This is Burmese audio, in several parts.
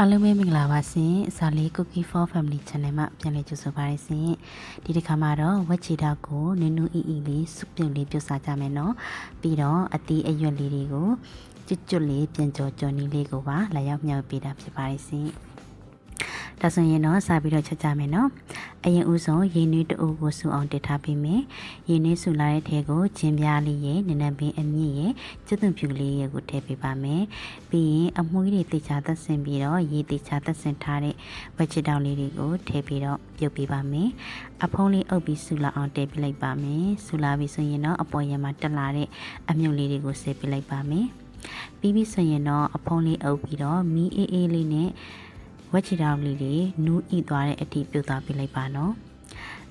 အားလုံးပဲမင်္ဂလာပါရှင်ဇာလီ Cookie for Family Channel မှာပြန်လည်ကြိုဆိုပါရစေဒီတစ်ခါမှာတော့ဝက်ချီတာကိုနူးနူးအီအီလေးစုပ်ပြုတ်လေးပြုတ်စားကြမယ်နော်ပြီးတော့အတီးအရွက်လေးတွေကိုကျွတ်ကျွတ်လေးပြန်ကြော်ကြော်နီးလေးကိုပါလာရောက်မြောက်ပေးတာဖြစ်ပါရစေဒါဆိုရင်တော့စပြီးတော့ချက်ကြမယ်နော် အရင်ဦးဆုံးရေနွေးတူကိုစုအောင်တစ်ထားပေးမယ်ရေနွေးစုလာတဲ့ထဲကိုချင်းပြားလေးရဲ့နနပင်အမြင့်ရဲ့ကျွတ်သွန်ဖြူလေးရဲ့ကိုထည့်ပေးပါမယ်ပြီးရင်အမွှေးတွေတေချာသက်ဆင်ပြီးတော့ရေတေချာသက်ဆင်ထားတဲ့ဝက်ချစ်တောင်လေးတွေကိုထည့်ပြီးတော့ပြုတ်ပေးပါမယ်အဖုံးလေးအုပ်ပြီးစုလာအောင်တည်ပြလိုက်ပါမယ်စုလာပြီးဆိုရင်တော့အပေါ်ရံမှာတက်လာတဲ့အမြုပ်လေးတွေကိုဆယ်ပြလိုက်ပါမယ်ပြီးပြီဆိုရင်တော့အဖုံးလေးအုပ်ပြီးတော့မီးအေးအေးလေးနဲ့ ဝက်ချီတောင်လေးတွေနူးဤသွားတဲ့အထိပြုတ်သွားပြလိုက်ပါနော်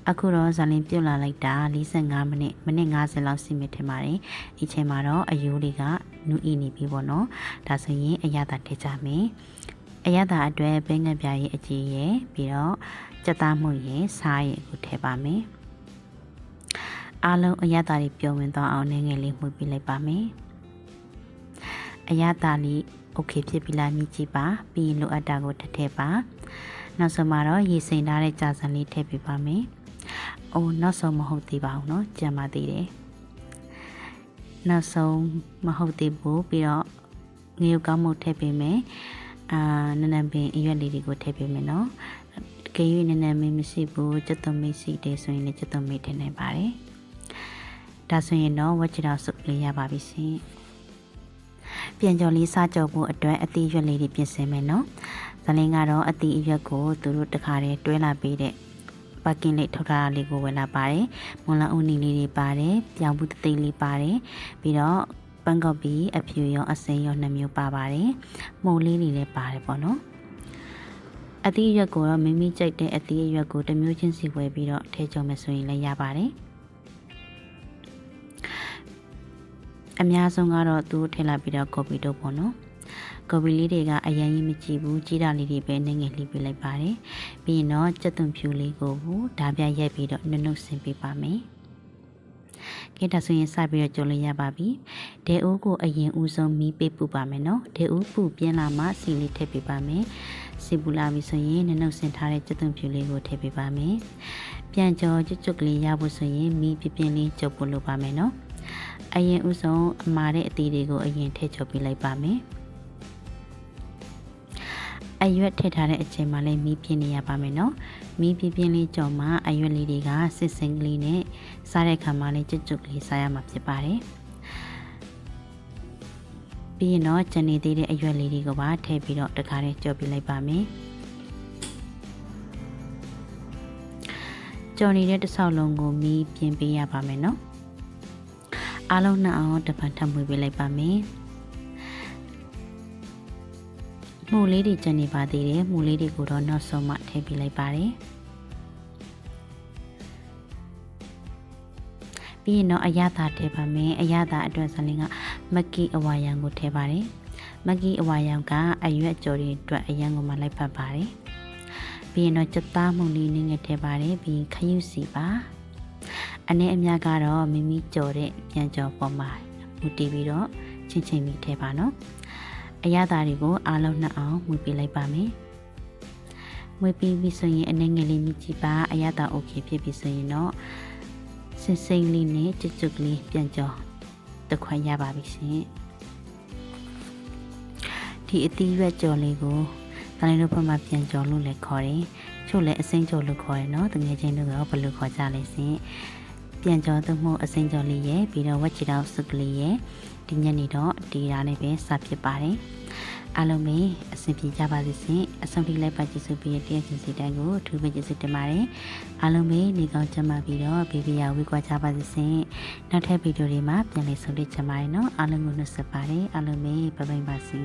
အခုတော့ဇာလင်ပြုတ်လာလိုက်တာ45မိနစ်မိနစ်50လောက်စီမီထင်ပါတယ်ဒီချိန်မှာတော့အယိုးတွေကနူးဤနေပြီပေါ့နော်ဒါဆိုရင်အရသာထည့်ကြမယ်အရသာအတွက်ဘဲငက်ပြားရဲ့အကြီးရဲ့ပြီးတော့ကြက်သားမှုရဲ့စားရဲ့ကိုထည့်ပါမယ်အားလုံးအရသာတွေပျော်ဝင်သွားအောင်နည်းငယ်လေးမှုပြလိုက်ပါမယ်အရသာလေး โอเคဖြစ်ပြီလားမြည်ကြည့်ပါပြီးရင်လိုအပ်တာကိုထည့်ထည့်ပါနောက်ဆုံးမှာတော့ရေစိမ်ထားတဲ့ကြာစံလေးထည့်ပေးပါမယ်။အိုးနောက်ဆုံးမဟုတ်သေးပါဘူးเนาะကြံပါသေးတယ်။နောက်ဆုံးမဟုတ်သေးဘူးပြီးတော့ငရုတ်ကောင်းမှုထည့်ပေးမယ်။အာနနပင်အရွက်လေးတွေကိုထည့်ပေးမယ်เนาะ။တကယ်၍နနမင်းမရှိဘူးစက်သွမေးစီတယ်ဆိုရင်လည်းစက်သွမေးထည့်နိုင်ပါတယ်။ဒါဆိုရင်တော့ဝက်ချီတော်စုပ်လေးရပါပြီရှင်။ ပြန်ကြော်လေးစားကြော်ဖို့အတွက်အသီးရွက်လေးတွေပြင်ဆင်မယ်နော်။ဇလင်းကတော့အသီးအရွက်ကိုသူတို့တခါတည်းတွဲလာပေးတဲ့ပါကင်လေးထုတ်ထားတာလေးကိုဝယ်လာပါတယ်။မွန်လာဦးနီလေးတွေပါတယ်။ပြောင်ဘူးတသိလေးပါတယ်။ပြီးတော့ပန်းကောက်ပြီးအဖြူရောအစိမ်းရောနှစ်မျိုးပါပါတယ်။မှုံလေးတွေလည်းပါတယ်ပေါ့နော်။အသီးအရွက်ကိုတော့မိမိကြိုက်တဲ့အသီးအရွက်ကိုတစ်မျိုးချင်းစီဝယ်ပြီးတော့ထည့်ကြုံမယ်ဆိုရင်လည်းရပါတယ်။ အများဆုံးကတော့သူထည့်လိုက်ပြီးတော့ကော်ပီတော့ပေါ့နော်ကော်ပီလေးတွေကအရင်ကြီးမကြည့်ဘူးကြီးတာလေးတွေပဲနေငယ်လှီးပေးလိုက်ပါတယ်ပြီးရင်တော့ကြက်သွန်ဖြူလေးကိုဓာပြရိုက်ပြီးတော့နုတ်နုတ်ဆင်ပေးပါမယ်ကဲဒါဆိုရင်စပြီးတော့ကြိုလို့ရပါပြီ။ဒေအိုးကိုအရင်ဦးဆုံးမီးပေးပူပါမယ်နော်။ဒေအိုးပူပြင်းလာမှစီလေးထည့်ပေးပါမယ်။စီပူလာပြီဆိုရင်နုတ်နုတ်ဆင်ထားတဲ့ကြက်သွန်ဖြူလေးကိုထည့်ပေးပါမယ်။ပြန်ကြောကျွတ်ကျွတ်ကလေးရဖို့ဆိုရင်မီးပြပြင်းလေးကြုတ်ဖို့လိုပါမယ်နော်။ အရင်ဥဆုံးအမာတဲ့အသီးတွေကိုအရင်ထည့်ချုပ်ပေးလိုက်ပါမယ်အရွက်ထည့်ထားတဲ့အချိန်မှာလည်းမီးပြင်းနေရပါမယ်နော်မီးပြင်းပြင်းလေးကြော်မှအရွက်လေးတွေကစစ်စင်ကလေးနဲ့စားတဲ့ခါမှာလည်းကျွတ်ကျွတ်ကလေးစားရမှာဖြစ်ပါတယ်ပြီးရင်တော့ကျန်နေသေးတဲ့အရွက်လေးတွေကိုပါထည့်ပြီးတော့တခါတည်းကြော်ပြလိုက်ပါမယ်ကြော်နေတဲ့တစ်ဆောက်လုံးကိုမီးပြင်းပေးရပါမယ်နော် အားလုံးနှစ်အောင်တစ်ဖန်ထပ်မွေးပေးလိုက်ပါမယ်မှုလေးတွေကျန်နေပါသေးတယ်မှုလေးတွေကိုတော့နောက်ဆုံးမှထည့်ပေးလိုက်ပါတယ်ပြီးရင်တော့အရသာထည့်ပါမယ်အရသာအတွက်ဆိုရင်ကမက်ကီအဝါယံကိုထည့်ပါတယ်မက်ကီအဝါယံကအရွက်ကြော်တွေအတွက်အရန်ကိုမှလိုက်ဖက်ပါတယ်ပြီးရင်တော့စက်သားမှုလေးနည်းငယ်ထည့်ပါတယ်ပြီးခရုစီပါ အနည်းအများကတော့မိမိကြော်တဲ့ပြန်ကြော်ပေါ်မှာမူတည်ပြီးတော့ချင်းချင်းပြီးထဲပါနော်အရသာတွေကိုအားလုံးနှက်အောင်မူပြလိုက်ပါမယ်မွေးပြီးပြီဆိုရင်အနည်းငယ်လေးမြည်ကြည့်ပါအရသာ okay ဖြစ်ပြီဆိုရင်တော့စင်စိမ့်လေးနဲ့ကျွတ်ကျွတ်လေးပြန်ကြော်တစ်ခွက်ရပါပြီရှင်ဒီအသီးရွက်ကြော်လေးကိုတိုင်းတို့ဘက်မှာပြန်ကြော်လို့လည်းခေါ်တယ်ချို့လည်းအစိမ့်ကြော်လို့ခေါ်တယ်နော်တကယ်ချင်းတို့ကဘယ်လိုခေါ်ကြလဲရှင် ပြန်ကြောသို့မဟုတ်အစိမ်းကြော်လေးရဲ့ပြီးတော့ဝက်ချီတောက်စုကလေးရဲ့ဒီညနေတော့ဒီဓာတ်နဲ့ပဲစဖြစ်ပါတယ်အားလုံးပဲအဆင်ပြေကြပါစေရှင်အဆုံးထိလိုက်ပါကြည့်စုပြီးတဲ့တရားစီတိုင်းကိုအထူးပဲကျေးဇူးတင်ပါတယ်အားလုံးပဲနေကောင်းကြမှာပြီးတော့ဘေဘီယာဝေးကွာကြပါစေရှင်နောက်ထပ်ဗီဒီယိုတွေမှာပြန်လည်ဆုံတွေ့ကြပါမယ်နော်အားလုံးကိုနှုတ်ဆက်ပါတယ်အားလုံးပဲဘိုင်ဘိုင်ပါစေ